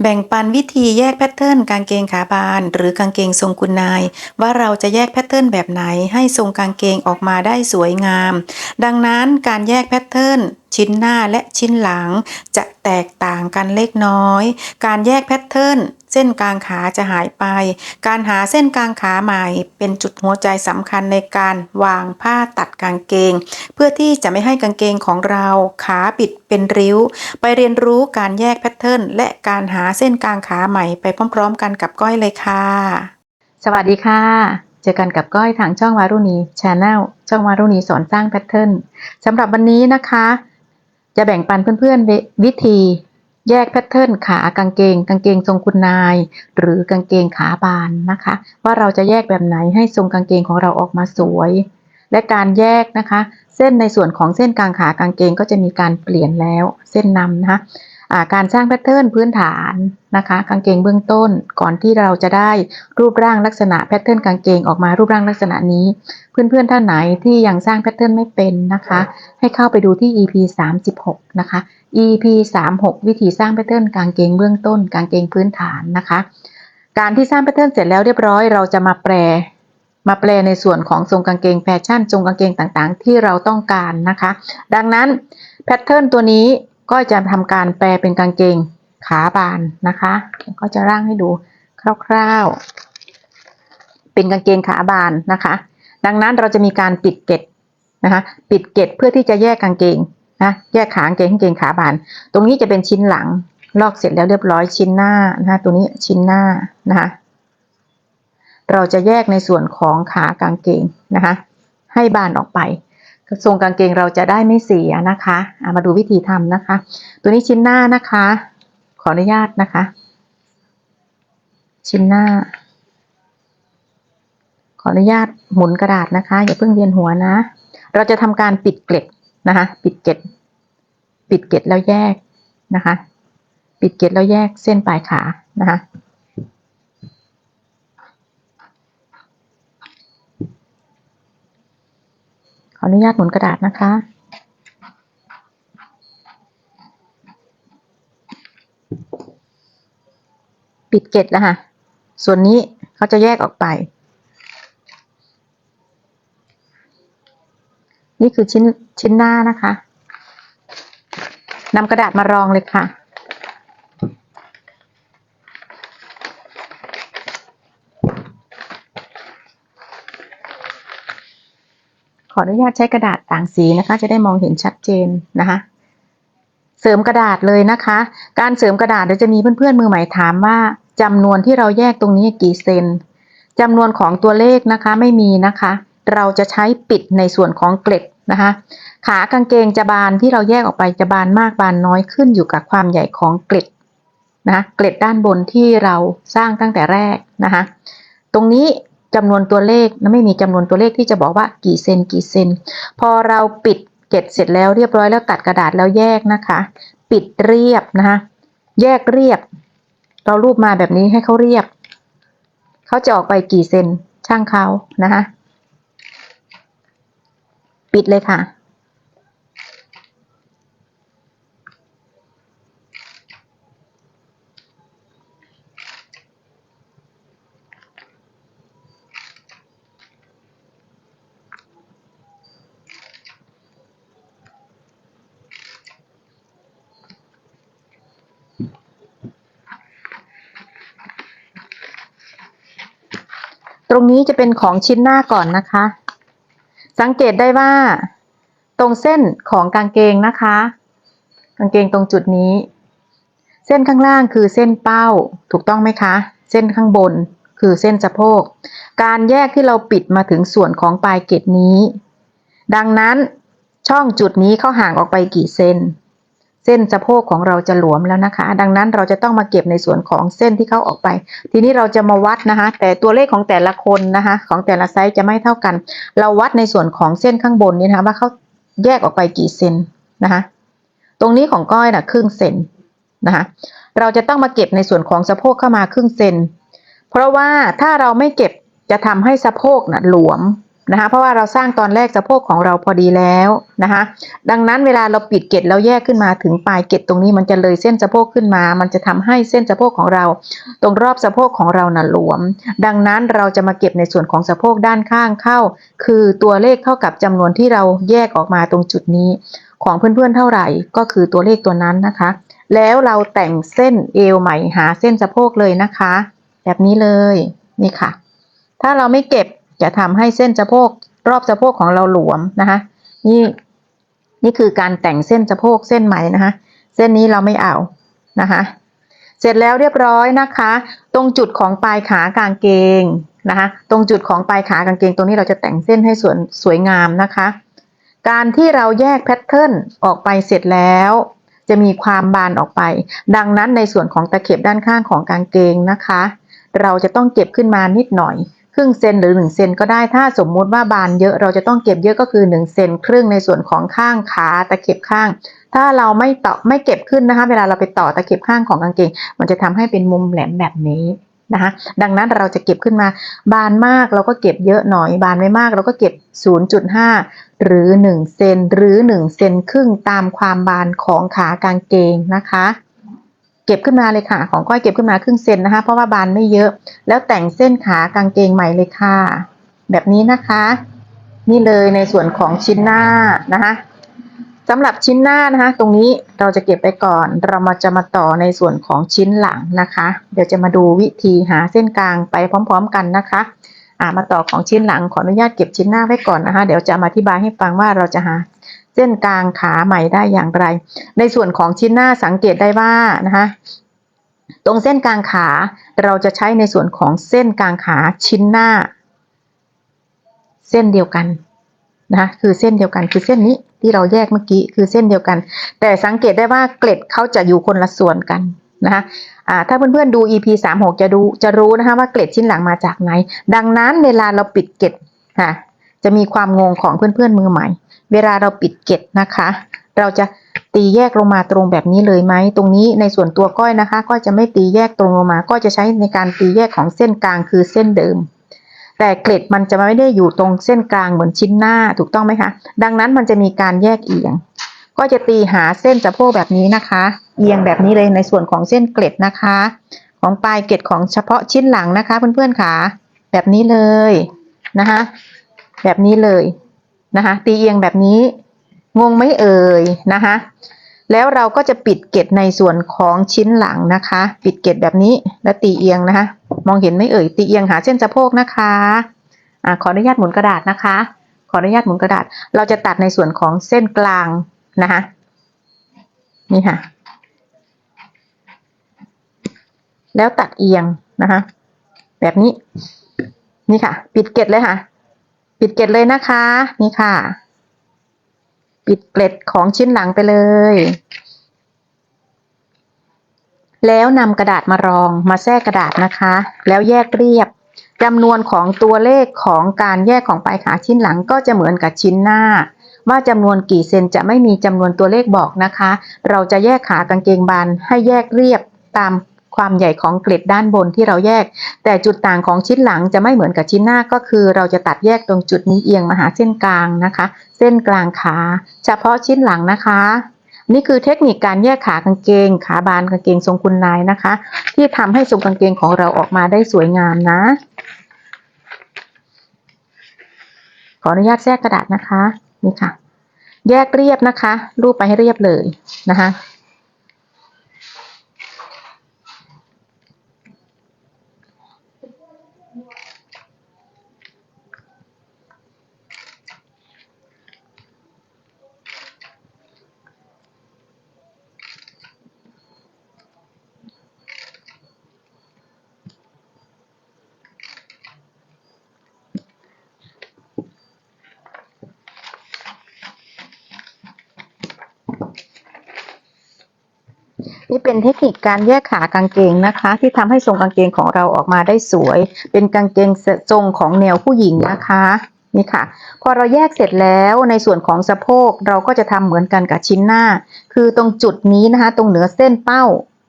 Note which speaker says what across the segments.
Speaker 1: แบ่งปันวิธีแยกแพทเทิร์นกางเกงขาบาน หรือกางเกงทรงคุณนาย ว่าเราจะแยกแพทเทิร์นแบบไหนให้ทรงกางเกงออกมาได้สวยงาม ดังนั้นการแยกแพทเทิร์นชิ้นหน้าและชิ้นหลังจะแตกต่างกันเล็กน้อย การแยกแพทเทิร์น เส้นกลางขาจะหายไป การหาเส้นกลางขาใหม่ เป็นจุดหัวใจสำคัญในการวางผ้าตัดกางเกง เพื่อที่จะไม่ให้กางเกงของเราขาปิดเป็นริ้ว ไปเรียนรู้การแยกแพทเทิร์นและการหาเส้นกลางขาใหม่ไปพร้อมๆ กันกับก้อยเลยค่ะ สวัสดีค่ะ เจอกันกับก้อยทางช่องวารุณีชาแนลช่องวารุณีสอนสร้างแพทเทิร์นสำหรับวันนี้นะคะ จะแบ่งปันเพื่อนๆวิวิธี แยกแพทเทิร์นขากางเกง กางเกงทรงคุณนาย หรือกางเกงขาบานนะคะ ว่าเราจะแยกแบบไหนให้ทรงกางเกงของเราออกมาสวย และการแยกนะคะ เส้นในส่วนของเส้นกลางขากางเกงก็จะมีการเปลี่ยนแล้ว เส้นนำนะคะ การสร้างแพทเทิร์นพื้นฐานนะคะ กางเกงเบื้องต้นก่อนที่เราจะได้รูปร่างลักษณะแพทเทิร์นกางเกงออกมารูปร่างลักษณะนี้ เพื่อนๆท่านไหนที่ยังสร้างแพทเทิร์นไม่เป็นนะคะ ให้เข้าไปดูที่ EP 36 นะคะ EP 36 วิธีสร้างแพทเทิร์นกางเกงเบื้องต้น กางเกงพื้นฐานนะคะ การที่สร้างแพทเทิร์นเสร็จแล้วเรียบร้อยเราจะมาแปลมาแปลในส่วนของทรงกางเกงแฟชั่นทรงกางเกงต่างๆ ที่เราต้องการนะคะ ดังนั้นแพทเทิร์นตัวนี้ ก็จะทำการแปลเป็นกางเกงขาบานนะคะก็จะร่างให้ดูคร่าวๆ เป็นกางเกงขาบานนะคะ ดังนั้นเราจะมีการปิดเกล็ดนะคะปิดเกล็ดเพื่อที่จะแยกกางเกงนะแยกขากางเกงกางเกงขาบาน ตรงนี้จะเป็นชิ้นหลังลอกเสร็จแล้วเรียบร้อยชิ้นหน้านะคะตัวนี้ชิ้นหน้านะคะเราจะแยกในส่วนของขากางเกงนะคะให้บานออกไป ทรงกางเกงเราจะได้ไม่เสียนะคะอะมาดูวิธีทำนะคะ ตัวนี้ชิ้นหน้านะคะ ขออนุญาตนะคะ ชิ้นหน้า ขออนุญาตหมุนกระดาษนะคะ อย่าเพิ่งเวียนหัวนะ เราจะทำการปิดเกล็ดนะคะ ปิดเกล็ด ปิดเกล็ดแล้วแยกนะคะ ปิดเกล็ดแล้วแยกเส้นปลายขานะคะ ออนุญาตหมุนกระดาษนะคะ ปิดเกล็ดแล้วค่ะ ส่วนนี้เขาจะแยกออกไป นี่คือชิ้นชิ้นหน้านะคะนำกระดาษมารองเลยค่ะ ขออนุญาตใช้กระดาษต่างสีนะคะ จะได้มองเห็นชัดเจนนะคะ เสริมกระดาษเลยนะคะ การเสริมกระดาษเดี๋ยวจะมีเพื่อนๆมือใหม่ถามว่าจำนวนที่เราแยกตรงนี้กี่เซนจำนวนของตัวเลขนะคะไม่มีนะคะ เราจะใช้ปิดในส่วนของเกล็ดนะคะ ขากางเกงจะบานที่เราแยกออกไปจะบานมากบานน้อยขึ้นอยู่กับความใหญ่ของเกล็ดนะะเกล็ดด้านบนที่เราสร้างตั้งแต่แรกนะคะ ตรงนี้ จำนวนตัวเลขนะไม่มีจำนวนตัวเลขที่จะบอกว่ากี่เซนกี่เซน พอเราปิดเก็บเสร็จแล้วเรียบร้อยแล้วตัดกระดาษแล้วแยกนะคะ ปิดเรียบนะคะ แยกเรียบ เรารูปมาแบบนี้ให้เขาเรียบ เขาจะออกไปกี่เซนช่างเขานะคะ ปิดเลยค่ะ ตรงนี้จะเป็นของชิ้นหน้าก่อนนะคะ สังเกตได้ว่า ตรงเส้นของกางเกงนะคะ กางเกงตรงจุดนี้ เส้นข้างล่างคือเส้นเป้าถูกต้องไหมคะ เส้นข้างบนคือเส้นสะโพก การแยกที่เราปิดมาถึงส่วนของปลายเกล็ดนี้ ดังนั้นช่องจุดนี้เขาห่างออกไปกี่เซน เส้นสะโพกของเราจะหลวมแล้วนะคะ ดังนั้นเราจะต้องมาเก็บในส่วนของเส้นที่เข้าออกไป ทีนี้เราจะมาวัดนะคะ แต่ตัวเลขของแต่ละคนนะคะ ของแต่ละไซส์จะไม่เท่ากัน เราวัดในส่วนของเส้นข้างบนนี้นะคะว่าเขาแยกออกไปกี่เซนนะคะ ตรงนี้ของก้อยนะครึ่งเซนนะคะ เราจะต้องมาเก็บในส่วนของสะโพกเข้ามาครึ่งเซน เพราะว่าถ้าเราไม่เก็บจะทำให้สะโพกน่ะหลวม นะคะเพราะว่าเราสร้างตอนแรกสะโพกของเราพอดีแล้วนะคะดังนั้นเวลาเราปิดเกล็ดแล้วแยกขึ้นมาถึงปลายเกล็ดตรงนี้มันจะเลยเส้นสะโพกขึ้นมา มันจะทำให้เส้นสะโพกของเรา ตรงรอบสะโพกของเราน่ะหลวม ดังนั้นเราจะมาเก็บในส่วนของสะโพกด้านข้างเข้า คือตัวเลขเท่ากับจำนวนที่เราแยกออกมาตรงจุดนี้ ของเพื่อนๆเท่าไหร่ ก็คือตัวเลขตัวนั้นนะคะ แล้วเราแต่งเส้นเอวใหม่หาเส้นสะโพกเลยนะคะ แบบนี้เลยนี่ค่ะ ถ้าเราไม่เก็บ จะทำให้เส้นสะโพกรอบสะโพกของเราหลวมนะคะ นี่นี่คือการแต่งเส้นสะโพกเส้นใหม่นะคะ เส้นนี้เราไม่เอานะคะ เสร็จแล้วเรียบร้อยนะคะ ตรงจุดของปลายขากางเกงนะคะ ตรงจุดของปลายขากางเกง ตรงนี้เราจะแต่งเส้นให้สวยสวยงามนะคะ การที่เราแยกแพทเทิร์นออกไปเสร็จแล้วจะมีความบานออกไป ดังนั้นในส่วนของตะเข็บด้านข้างของกางเกงนะคะ เราจะต้องเก็บขึ้นมานิดหน่อย ครึ่งเซนหรือ1เซนก็ได้ถ้าสมมุติว่าบานเยอะเราจะต้องเก็บเยอะก็คือ1เซนครึ่งในส่วนของข้างขาตะเข็บข้าง ถ้าเราไม่ต่อไม่เก็บขึ้นนะคะ เวลาเราไปต่อตะเข็บข้างของกางเกง มันจะทำให้เป็นมุมแหลมแบบนี้นะคะดังนั้นเราจะเก็บขึ้นมา บานมากเราก็เก็บเยอะหน่อย บานไม่มากเราก็เก็บ 0.5 หรือ 1 เซนหรือ 1 เซนครึ่งตามความบานของขากางเกงนะคะ เก็บขึ้นมาเลยค่ะ ของก้อยเก็บขึ้นมาครึ่งเซนนะคะ เพราะว่าบานไม่เยอะ แล้วแต่งเส้นขากางเกงใหม่เลยค่ะ แบบนี้นะคะ นี่เลยในส่วนของชิ้นหน้านะคะสำหรับชิ้นหน้านะคะ ตรงนี้เราจะเก็บไปก่อน เรามาจะมาต่อในส่วนของชิ้นหลังนะคะ เดี๋ยวจะมาดูวิธีหาเส้นกลางไปพร้อม ๆ กันนะคะอ่ามาต่อของชิ้นหลังขออนุญาตเก็บชิ้นหน้าไว้ก่อนนะคะ เดี๋ยวจะมาอธิบายให้ฟังว่าเราจะหา ส้นกลางขาใหม่ได้อย่างไร ในส่วนของชิ้นหน้าสังเกตได้ว่านะคะตรงเส้นกลางขาเราจะใช้ในส่วนของเส้นกลางขาชิ้นหน้า เส้นเดียวกันนะคะคือเส้นเดียวกันคือเส้นนี้ที่เราแยกเมื่อกี้คือเส้นเดียวกัน แต่สังเกตได้ว่าเกล็ดเขาจะอยู่คนละส่วนกันนะคะถ้าเพื่อนๆดู EP 3 6จะดูจะรู้นะคะว่าเกล็ดชิ้นหลังมาจากไหน ดังนั้นเวลาเราปิดเกล็ดค่ะจะมีความงงของเพื่อนๆมือใหม่ เวลาเราปิดเกล็ดนะคะ เราจะตีแยกลงมาตรงแบบนี้เลยไหม ตรงนี้ในส่วนตัวก้อยนะคะ ก็จะไม่ตีแยกตรงลงมา ก็จะใช้ในการตีแยกของเส้นกลางคือเส้นเดิม แต่เกล็ดมันจะไม่ได้อยู่ตรงเส้นกลางเหมือนชิ้นหน้าถูกต้องไหมคะ ดังนั้นมันจะมีการแยกเอียง ก็จะตีหาเส้นสะโพกแบบนี้นะคะ เอียงแบบนี้เลยในส่วนของเส้นเกล็ดนะคะ ของปลายเกล็ดของเฉพาะชิ้นหลังนะคะ เพื่อนๆค่ะ แบบนี้เลยนะคะ แบบนี้เลย นะคะตีเอียงแบบนี้ งงไม่เอ่ยนะคะแล้วเราก็จะปิดเกล็ในส่วนของชิ้นหลังนะคะ ปิดเกล็แบบนี้แล้วตีเอียงนะคะ มองเห็นไม่เอ่ยตีเอียงหาเส้นสะโพกนะคะอ่าขออนุญาตหมุนกระดาษนะคะ ขออนุญาตหมุนกระดาษ เราจะตัดในส่วนของเส้นกลางนะคะนี่ค่ะ แล้วตัดเอียงนะคะ แบบนี้ นี่ค่ะ ปิดเกล็เลยค่ะ ปิดเกล็ดเลยนะคะ นี่ค่ะ ปิดเกล็ดของชิ้นหลังไปเลย แล้วนำกระดาษมารองมาแทรกกระดาษนะคะ แล้วแยกเรียบจำนวนของตัวเลขของการแยกของปลายขาชิ้นหลังก็จะเหมือนกับชิ้นหน้า ว่าจำนวนกี่เซนจะไม่มีจำนวนตัวเลขบอกนะคะ เราจะแยกขากางเกงบานให้แยกเรียบตาม ความใหญ่ของเกล็ดด้านบนที่เราแยก แต่จุดต่างของชิ้นหลังจะไม่เหมือนกับชิ้นหน้าก็คือเราจะตัดแยกตรงจุดนี้เอียงมาหาเส้นกลางนะคะ เส้นกลางขา เฉพาะชิ้นหลังนะคะ นี่คือเทคนิคการแยกขากางเกง ขาบานกางเกงทรงคุณนายนะคะ ที่ทำให้ทรงกางเกงของเราออกมาได้สวยงามนะ ขออนุญาตแทรกกระดาษนะคะนี่ค่ะ แยกเรียบนะคะ รูปไปให้เรียบเลยนะคะ นี่เป็นเทคนิคการแยกขากางเกงนะคะ ที่ทำให้ทรงกางเกงของเราออกมาได้สวย เป็นกางเกงทรงของแนวผู้หญิงนะคะนี่ค่ะ พอเราแยกเสร็จแล้วในส่วนของสะโพกเราก็จะทำเหมือนกันกับชิ้นหน้า คือตรงจุดนี้นะคะ ตรงเหนือเส้นเป้า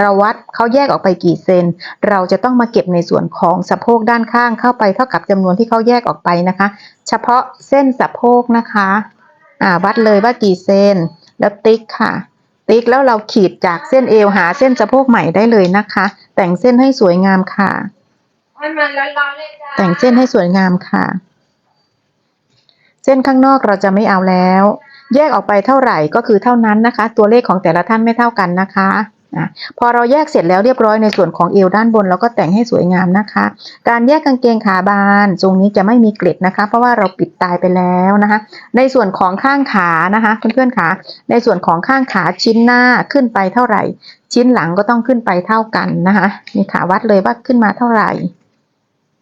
Speaker 1: เราวัดเขาแยกออกไปกี่เซน เราจะต้องมาเก็บในส่วนของสะโพกด้านข้างเข้าไปเท่ากับจำนวนที่เขาแยกออกไปนะคะ เฉพาะเส้นสะโพกนะคะ อ่าวัดเลยว่ากี่เซน แล้วติ๊กค่ะ ติ๊กแล้วเราขีดจากเส้นเอวหาเส้นสะโพกใหม่ได้เลยนะคะ แต่งเส้นให้สวยงามค่ะ แต่งเส้นให้สวยงามค่ะ เส้นข้างนอกเราจะไม่เอาแล้ว แยกออกไปเท่าไหร่ก็คือเท่านั้นนะคะ ตัวเลขของแต่ละท่านไม่เท่ากันนะคะ นะพอเราแยกเสร็จแล้วเรียบร้อยในส่วนของเอวด้านบนเราก็แต่งให้สวยงามนะคะ การแยกกางเกงขาบานทรงนี้จะไม่มีเกล็ดนะคะ เพราะว่าเราปิดตายไปแล้วนะคะ ในส่วนของข้างขานะคะเพื่อนๆขาในส่วนของข้างขาชิ้นหน้าขึ้นไปเท่าไหร่ ชิ้นหลังก็ต้องขึ้นไปเท่ากันนะคะนี่ขาวัดเลยว่าขึ้นมาเท่าไหร่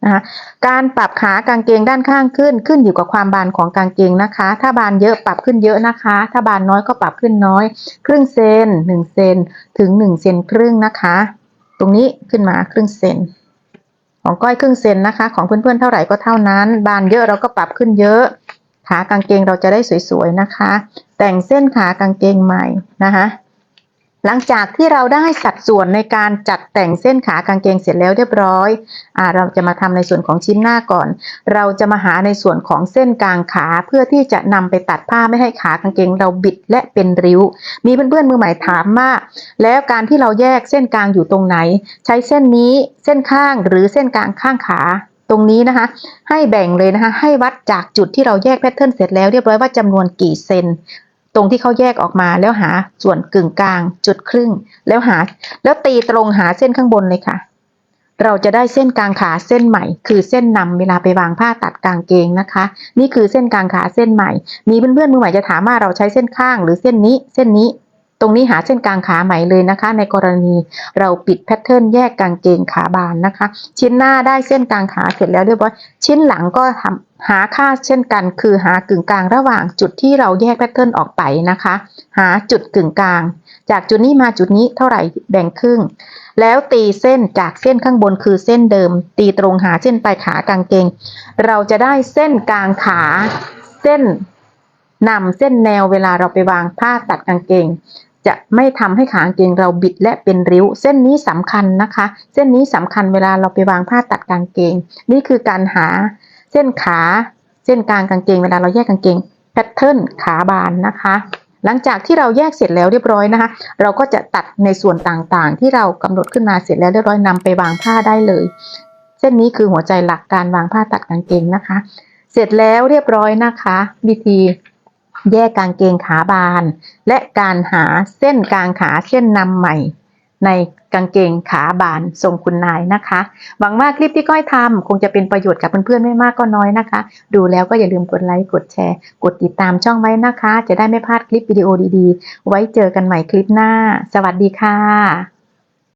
Speaker 1: นะคะการปรับขากางเกงด้านข้างขึ้นขึ้นอยู่กับความบานของกางเกงนะคะ ถ้าบานเยอะปรับขึ้นเยอะนะคะ ถ้าบานน้อยก็ปรับขึ้นน้อย ครึ่งเซนหนึ่งเซนถึงหนึ่งเซนครึ่งนะคะ ตรงนี้ขึ้นมาครึ่งเซนของก้อยครึ่งเซนนะคะ ของเพื่อนๆเท่าไหร่ก็เท่านั้น บานเยอะเราก็ปรับขึ้นเยอะ ขากางเกงเราจะได้สวยๆนะคะ แต่งเส้นขากางเกงใหม่นะคะ หลังจากที่เราได้สัดส่วนในการจัดแต่งเส้นขากางเกงเสร็จแล้วเรียบร้อยอเราจะมาทำในส่วนของชิ้นหน้าก่อน เราจะมาหาในส่วนของเส้นกลางขาเพื่อที่จะนำไปตัดผ้าไม่ให้ขากางเกงเราบิดและเป็นริ้ว มีเพื่อนๆมือใหม่ถามว่าแล้วการที่เราแยกเส้นกลางอยู่ตรงไหน ใช้เส้นนี้เส้นข้างหรือเส้นกลางข้างขาตรงนี้นะคะให้แบ่งเลยนะคะให้วัดจากจุดที่เราแยกแพทเทิร์นเสร็จแล้วเรียบร้อยว่าจำนวนกี่เซน ตรงที่เขาแยกออกมาแล้วหาส่วนกึ่งกลาง จุดครึ่ง แล้วหา แล้วตีตรงหาเส้นข้างบนเลยค่ะ เราจะได้เส้นกลางขาเส้นใหม่ คือเส้นนำเวลาไปวางผ้าตัดกางเกงนะคะ นี่คือเส้นกลางขาเส้นใหม่ มีเพื่อนๆมือใหม่จะถามว่าเราใช้เส้นข้างหรือเส้นนี้เส้นนี้ ตรงนี้หาเส้นกลางขาใหม่เลยนะคะ ในกรณีเราปิดแพทเทิร์นแยกกางเกงขาบานนะคะ ชิ้นหน้าได้เส้นกลางขาเสร็จแล้วเรียบร้อยชิ้นหลังก็ทำหาค่าเช่นกัน คือหากึ่งกลางระหว่างจุดที่เราแยกแพทเทิร์นออกไปนะคะ หาจุดกึ่งกลาง จากจุดนี้มาจุดนี้เท่าไหร่แบ่งครึ่ง แล้วตีเส้นจากเส้นข้างบนคือเส้นเดิม ตีตรงหาเส้นปลายขากางเกง เราจะได้เส้นกลางขาเส้นนำเส้นแนวเวลาเราไปวางผ้าตัดกางเกง จะไม่ทำให้ขางเกงเราบิดและเป็นริ้ว เส้นนี้สำคัญนะคะ เส้นนี้สำคัญเวลาเราไปวางผ้าตัดกางเกง นี่คือการหาเส้นขา เส้นกลางกางเกง เวลาเราแยกกางเกงแพทเทิร์นขาบานนะคะ หลังจากที่เราแยกเสร็จแล้วเรียบร้อยนะคะ เราก็จะตัดในส่วนต่างๆ ที่เรากำหนดขึ้นมาเสร็จแล้วเรียบร้อยนำไปวางผ้าได้เลย เส้นนี้คือหัวใจหลักการวางผ้าตัดกางเกงนะคะ เสร็จแล้วเรียบร้อยนะคะ วิธี แยกกางเกงขาบาน และการหาเส้นกลางขาเส้นนำใหม่ ในกางเกงขาบานทรงคุณนายนะคะหวังว่าคลิปที่ก้อยทำคงจะเป็นประโยชน์กับเพื่อนๆไม่มากก็น้อยนะคะ ดูแล้วก็อย่าลืมกดไลค์กดแชร์ กดติดตามช่องไว้นะคะ จะได้ไม่พลาดคลิปวิดีโอดีๆ ไว้เจอกันใหม่คลิปหน้า สวัสดีค่ะ